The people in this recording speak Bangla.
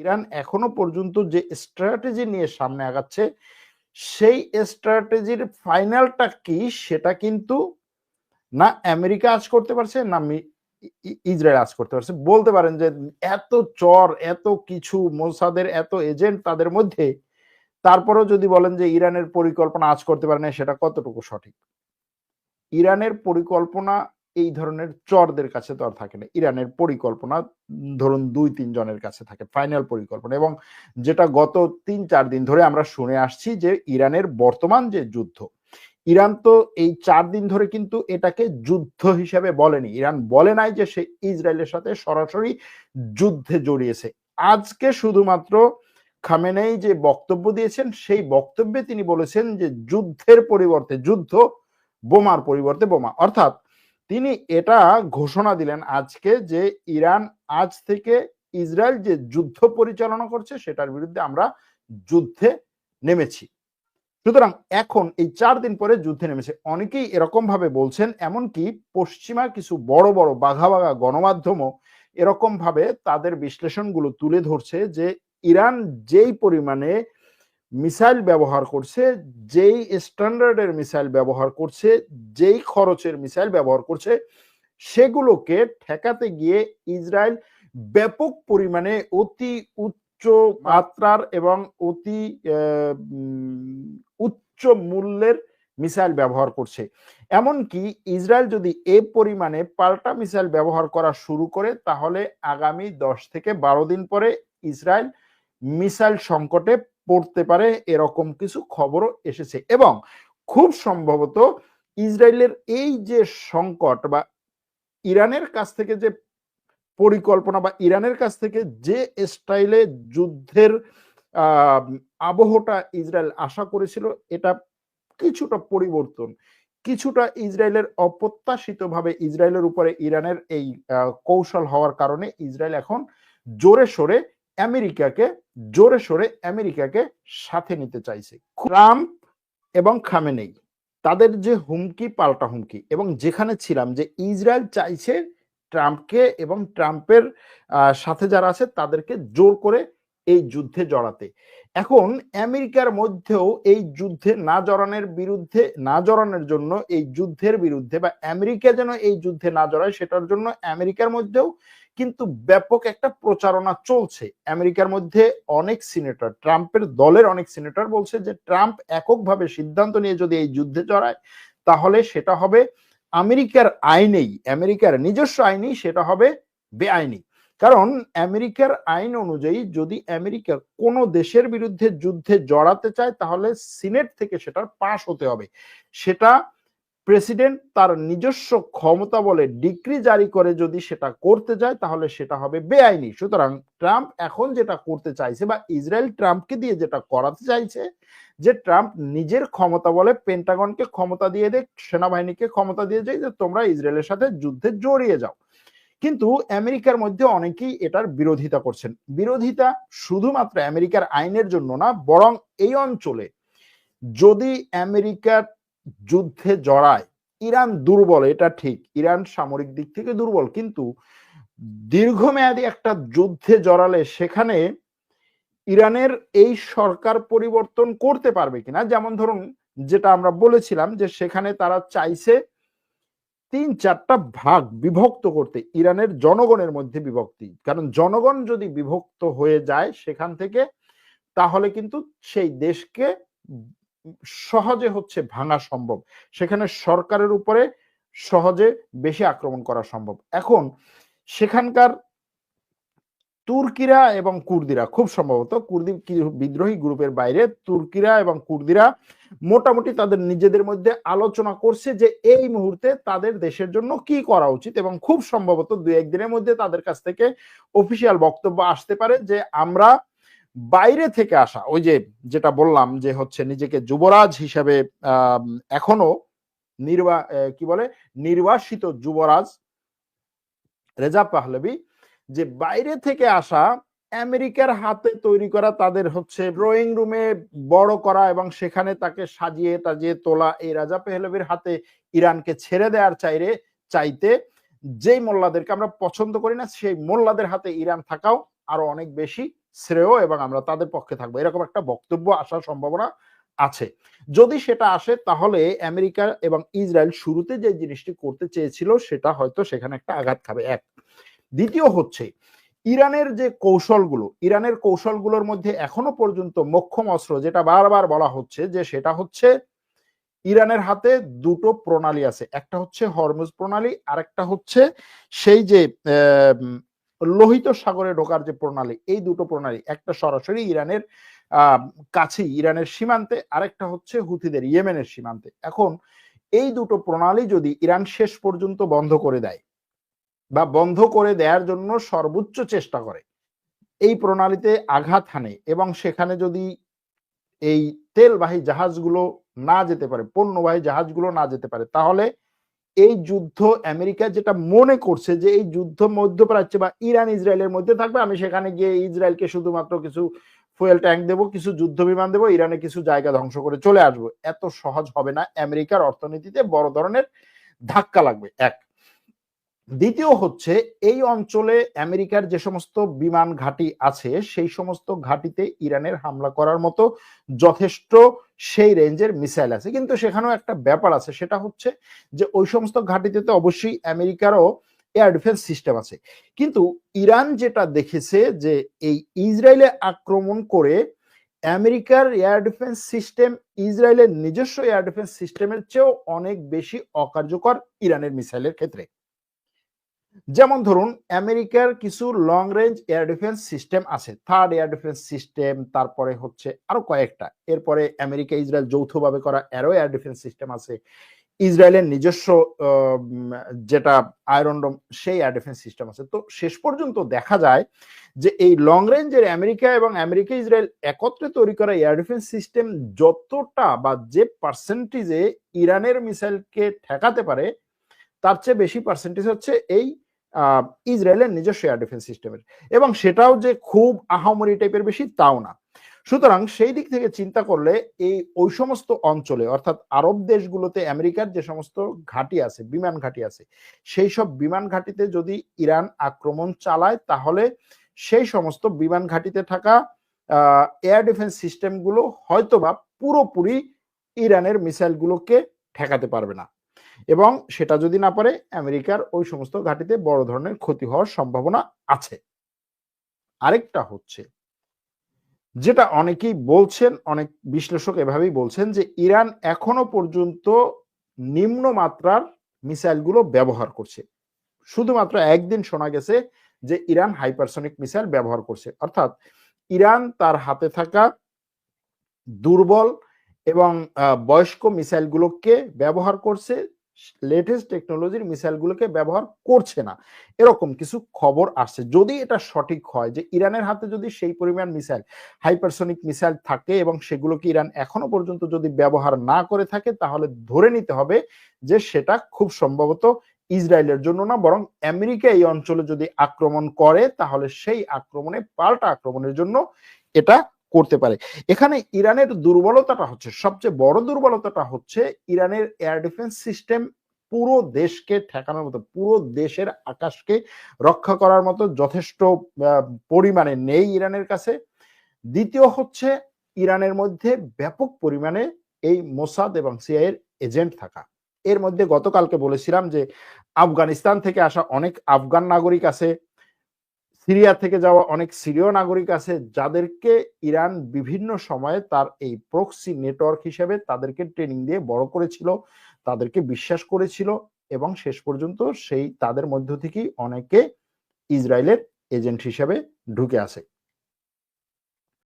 ইরান এখনও পর্যন্ত যে স্ট্র্যাটেজি নিয়ে সামনে আগাচ্ছে, সেই স্ট্র্যাটেজির ফাইনালটা কি সেটা কিন্তু না আমেরিকা আজ করতে পারছে, না ইসরায়েল আজ করতে পারছে। বলতে পারেন যে এত চর, এত কিছু মোসাদের, এত এজেন্ট তাদের মধ্যে, তারপরেও যদি বলেন যে ইরানের পরিকল্পনা আজ করতে পারে না সেটা কতটুকু সঠিক? ইরানের পরিকল্পনা এই ধরনের চরদের কাছে তো আর থাকে না। ইরানের পরিকল্পনা, ধরুন দুই, তিন জনের কাছে থাকে ফাইনাল পরিকল্পনা। এবং যেটা গত তিন, চার দিন ধরে আমরা শুনে আসছি যে ইরানের বর্তমান যে যুদ্ধ, ইরান তো এই চার দিন ধরে কিন্তু এটাকে যুদ্ধ হিসেবে বলেনি। ইরান বলে নাই যে সে ইসরায়েলের সাথে সরাসরি যুদ্ধে জড়িয়েছে। আজকে শুধুমাত্র খামেনেই যে বক্তব্য দিয়েছেন, সেই বক্তব্যে তিনি বলেছেন যে যুদ্ধের পরিবর্তে, যুদ্ধ বোমার পরিবর্তে বোমা। অর্থাৎ তিনি এটা ঘোষণা দিলেন আজকে যে ইরান আজ থেকে ইসরায়েল যে যুদ্ধ পরিচালনা করছে সেটার বিরুদ্ধে আমরা যুদ্ধে নেমেছি। সুতরাং এখন এই চার দিন পরে যুদ্ধে নেমেছে। অনেকেই এরকম ভাবে বলছেন, এমনকি পশ্চিমা কিছু বড় বড় বাঘা বাঘা গণমাধ্যমও এরকম ভাবে তাদের বিশ্লেষণগুলো তুলে ধরছে যে ইরান যেই পরিমাণে মিসাইল ব্যবহার করছে, যেই স্ট্যান্ডার্ডের মিসাইল ব্যবহার করছে, যেই খরচের মিসাইল ব্যবহার করছে, সেগুলোকে ঠেকাতে গিয়ে ইসরায়েল ব্যাপক পরিমাণে অতি উচ্চ মাত্রার এবং অতি উচ্চ মূল্যের মিসাইল ব্যবহার করছে। এমনকি ইসরায়েল যদি এ পরিমাণে পাল্টা মিসাইল ব্যবহার করা শুরু করে, তাহলে আগামী দশ থেকে বারো দিন পরে ইসরায়েল মিসাইল সংকটে পড়তে পারে, এরকম কিছু খবরও এসেছে। এবং খুব সম্ভবত ইসরায়েলের এই যে সংকট বা ইরানের কাছ থেকে যে পরিকল্পনা বা ইরানের কাছ থেকে যে স্টাইলে যুদ্ধের আবহটা ইসরায়েল আশা করেছিল, এটা কিছুটা পরিবর্তন। কিছুটা ইসরায়েলের অপ্রত্যাশিতভাবে ইসরায়েলের উপরে ইরানের এই কৌশল হওয়ার কারণে ইসরায়েল এখন জোরে সোরে আমেরিকাকে জোরে সোরে আমেরিকাকে সাথে নিতে চাইছে। ট্রাম্প এবং খামেনেই, তাদের যে হুমকি, পাল্টা হুমকি এবং যেখানে ছিলাম যে ইসরায়েল চাইছে ট্রাম্পকে এবং ট্রাম্পের সাথে যারা আছে তাদেরকে জোর করে এই যুদ্ধে জড়াতে। এখন আমেরিকার মধ্যেও এই যুদ্ধে না জড়ানোর বিরুদ্ধে, না জড়ানোর জন্য এই যুদ্ধের বিরুদ্ধে বা আমেরিকা যেন এই যুদ্ধে না জড়ায় সেটার জন্য আমেরিকার মধ্যেও কিন্তু ব্যাপক একটা প্রচারণা চলছে। আমেরিকার মধ্যে অনেক সিনেটর, ট্রাম্পের দলের অনেক সিনেটর বলছে যে, ট্রাম্প এককভাবে সিদ্ধান্ত নিয়ে যদি এই যুদ্ধে জড়ায়, তাহলে সেটা হবে আমেরিকার আইনেই, আমেরিকার নিজস্ব আইনেই সেটা হবে বেআইনি। কারণ আমেরিকার আইন অনুযায়ী যদি আমেরিকা কোনো দেশের বিরুদ্ধে যুদ্ধে জড়াতে চায়, তাহলে সিনেট থেকে সেটা পাশ হতে হবে। সেটা প্রেসিডেন্ট তার নিজস্ব ক্ষমতা বলে ডিক্রি জারি করে যদি সেটা করতে যায়, তাহলে সেটা হবে বেআইনি। সুতরাং ট্রাম্প এখন যেটা করতে চাইছে বা ইসরায়েল ট্রাম্পকে দিয়ে যেটা করাতে চাইছে, যে ট্রাম্প নিজের ক্ষমতা বলে পেন্টাগনকে ক্ষমতা দিয়ে দেয় সেনাবাহিনীকে ক্ষমতা দিয়ে যায় যে তোমরা ইসরায়েলের সাথে যুদ্ধে জড়িয়ে যাও। কিন্তু আমেরিকার মধ্যে অনেকেই এটার বিরোধিতা করছেন। বিরোধিতা শুধুমাত্র আমেরিকার আইনের জন্য না, বরং এই অঞ্চলে যদি আমেরিকার যুদ্ধে জড়ায়। ইরান দুর্বল, এটা ঠিক। ইরান সামরিক দিক থেকে দুর্বল, কিন্তু দীর্ঘমেয়াদী একটা যুদ্ধে জড়ালে সেখানে ইরানের এই সরকার পরিবর্তন করতে পারবে কিনা? যেমন ধরুন, যেটা আমরা বলেছিলাম যে সেখানে তারা চাইছে তিন চারটা ভাগ বিভক্ত করতে, ইরানের জনগণের মধ্যে বিভক্তি। কারণ জনগণ যদি বিভক্ত হয়ে যায় সেখান থেকে, তাহলে কিন্তু সেই দেশকে সহজে হচ্ছে ভাঙা সম্ভব। সেখানে সরকারের উপরে সহজে বেশি আক্রমণ করা সম্ভব। এখন সেখানকার তুর্কিরা এবং কুর্দিরা, খুব সম্ভবত কুর্দি বিদ্রোহী গ্রুপের বাইরে, তুর্কিরা এবং কুর্দিরা মোটামুটি তাদের নিজেদের মধ্যে আলোচনা করছে যে এই মুহূর্তে তাদের দেশের জন্য কি করা উচিত এবং খুব সম্ভবত দু একদিনের মধ্যে তাদের কাছ থেকে অফিসিয়াল বক্তব্য আসতে পারে যে আমরা বাইরে থেকে আসা, ওই যে যেটা বললাম যে হচ্ছে নিজেকে যুবরাজ হিসাবে এখনও নির্বা কি বলে, নির্বাসিত যুবরাজ রেজা পাহলবি যে বাইরে থেকে আসা, আমেরিকার হাতে তৈরি করা তাদের হচ্ছে ড্রয়িং রুমে বড় করা এবং সেখানে তাকে সাজিয়ে টাজিয়ে তোলা এই রাজা পেহলবির হাতে ইরানকে ছেড়ে দেওয়ার চাইরে, চাইতে যেই মোল্লাদেরকে আমরা পছন্দ করি না, সেই মোল্লাদের হাতে ইরান থাকাও আরও অনেক বেশি শ্রেয় এবং আমরা তাদের পক্ষে থাকব। এরকম একটা বক্তব্য আসার সম্ভাবনা আছে। যদি সেটা আসে, তাহলে আমেরিকা এবং ইসরায়েল শুরুতে যে জিনিসটি করতে চেয়েছিল, সেটা হয়তো সেখানে একটা আঘাত খাবে। এক। দ্বিতীয় হচ্ছে, ইরানের যে কৌশলগুলো, ইরানের কৌশলগুলোর মধ্যে এখনও পর্যন্ত মোক্ষম অস্ত্র, যেটা বারবার বলা হচ্ছে যে সেটা হচ্ছে ইরানের হাতে দুটো প্রণালী আছে। একটা হচ্ছে হরমুজ প্রণালী আর একটা হচ্ছে সেই যে লোহিত সাগরে ঢোকার যে প্রণালী, এই দুটো প্রণালী, একটা সরাসরি ইরানের কাছে ইরানের সীমান্তে, আরেকটা হচ্ছে হুথিদের, ইয়েমেনের সীমান্তে। এখন এই দুটো প্রণালী যদি ইরান শেষ পর্যন্ত বন্ধ করে দেয় বা বন্ধ করে দেওয়ার জন্য সর্বোচ্চ চেষ্টা করে, এই প্রণালীতে আঘাত হানে এবং সেখানে যদি এই তেলবাহী জাহাজগুলো না যেতে পারে, পণ্যবাহী জাহাজগুলো না যেতে পারে, তাহলে এই যুদ্ধ আমেরিকা যেটা মনে করছে যে এই যুদ্ধ মধ্যপ্রাচ্যে বা ইরান, ইসরায়েলের মধ্যে থাকবে, আমি সেখানে গিয়ে ইসরায়েলকে শুধুমাত্র কিছু ফুয়েল ট্যাঙ্ক দেবো, কিছু যুদ্ধ বিমান দেবো, ইরানে কিছু জায়গা ধ্বংস করে চলে আসব। এত সহজ হবে না। আমেরিকার অর্থনীতিতে বড় ধরনের ধাক্কা লাগবে। এক দ্বিতীয় হচ্ছে, এই অঞ্চলে আমেরিকার যে সমস্ত বিমান ঘাঁটি আছে, সেই সমস্ত ঘাঁটিতে ইরানের হামলা করার মতো যথেষ্ট সেই রেঞ্জের মিসাইল আছে। কিন্তু সেখানেও একটা ব্যাপার আছে, সেটা হচ্ছে যে ওই সমস্ত ঘাঁটিতে তো অবশ্যই আমেরিকারও এয়ার ডিফেন্স সিস্টেম আছে। কিন্তু ইরান যেটা দেখেছে যে এই ইসরায়েলে আক্রমণ করে আমেরিকার এয়ার ডিফেন্স সিস্টেম ইসরায়েলের নিজস্ব এয়ার ডিফেন্স সিস্টেমের চেয়েও অনেক বেশি অকার্যকর ইরানের মিসাইলের ক্ষেত্রে। যেমন ধরুন, আমেরিকার কিছু long range air defence system আছে। থার্ড এয়ার ডিফেন্স সিস্টেম তারপরে হচ্ছে আরও কয়েকটা। এরপরে আমেরিকা, ইসরায়েল যৌথভাবে করা অ্যারো এয়ার ডিফেন্স সিস্টেম আছে। ইসরায়েলের নিজস্ব যেটা আয়রনডম সেই এয়ার ডিফেন্স সিস্টেম আছে। তো শেষ পর্যন্ত দেখা যায় যে এই লং রেঞ্জের আমেরিকা এবং আমেরিকা, ইসরায়েল একত্রে তৈরি করা এয়ার ডিফেন্স সিস্টেম যতটা বা যে পার্সেন্টেজে ইরানের মিসাইলকে ঠেকাতে পারে, তার চেয়ে বেশি পার্সেন্টেজ হচ্ছে এই ইসরায়েলের নিজস্ব এয়ার ডিফেন্স সিস্টেমের এবং সেটাও যে খুব আহামরি টাইপের বেশি, তাও না। সুতরাং সেই দিক থেকে চিন্তা করলে এই ওই সমস্ত অঞ্চলে, অর্থাৎ আরব দেশগুলোতে আমেরিকার যে সমস্ত ঘাঁটি আছে, বিমান ঘাঁটি আছে, সেই সব বিমান ঘাঁটিতে যদি ইরান আক্রমণ চালায়, তাহলে সেই সমস্ত বিমান ঘাঁটিতে থাকা এয়ার ডিফেন্স সিস্টেমগুলো হয়তোবা পুরোপুরি ইরানের মিসাইলগুলোকে ঠেকাতে পারবে না। এবং সেটা যদি না পারে, আমেরিকার ওই সমস্ত ঘাটিতে বড় ধরনের ক্ষতি হওয়ার সম্ভাবনা আছে। আরেকটা হচ্ছে, যেটা অনেকেই বলছেন, অনেক বিশ্লেষক এভাবেই বলছেন যে ইরান এখনও পর্যন্ত নিম্ন মাত্রার মিসাইলগুলো ব্যবহার করছে। শুধুমাত্র একদিন শোনা গেছে যে ইরান হাইপারসনিক মিসাইল ব্যবহার করছে। অর্থাৎ ইরান তার হাতে থাকা দুর্বল এবং বয়স্ক মিসাইলগুলোকে ব্যবহার করছে লেটেস্ট টেকনোলজির মিসাইলগুলোকে ব্যবহার করছে না। এরকম কিছু খবর আসছে। যদি এটা সঠিক হয় যে ইরানের হাতে যদি সেই পরিমাণ মিসাইল, হাইপারসনিক মিসাইল থাকে এবং সেগুলোকে ইরান এখনও পর্যন্ত যদি ব্যবহার না করে থাকে, তাহলে ধরে নিতে হবে যে সেটা খুব সম্ভবত ইসরায়েলের জন্য না, বরং আমেরিকা এই অঞ্চলে যদি আক্রমণ করে, তাহলে সেই আক্রমণে, পাল্টা আক্রমণের জন্য এটা করতে পারে। এখানে ইরানের দুর্বলতাটা হচ্ছে, সবচেয়ে বড় দুর্বলতাটা হচ্ছে ইরানের এয়ার ডিফেন্স সিস্টেম পুরো দেশকে ঠেকানোর মতো, পুরো দেশের আকাশকে রক্ষা করার মতো যথেষ্ট পরিমাণে নেই ইরানের কাছে। দ্বিতীয় হচ্ছে ইরানের মধ্যে ব্যাপক পরিমাণে এই মোসাদ এবং সিআইয়ের এজেন্ট থাকা। এর মধ্যে গতকালকে বলেছিলাম যে, আফগানিস্তান থেকে আসা অনেক আফগান নাগরিক আছে সিরিয়া থেকে যাওয়া অনেক সিরীয় নাগরিক আছে যাদেরকে ইরান বিভিন্ন সময়ে তার এই প্রক্সি নেটওয়ার্ক হিসেবে তাদেরকে ট্রেনিং দিয়ে বড় করেছিল, তাদেরকে বিশ্বাস করেছিল এবং শেষ পর্যন্ত সেই তাদের মধ্য থেকেই অনেকে ইসরায়েলের এজেন্ট হিসেবে ঢুকে আসে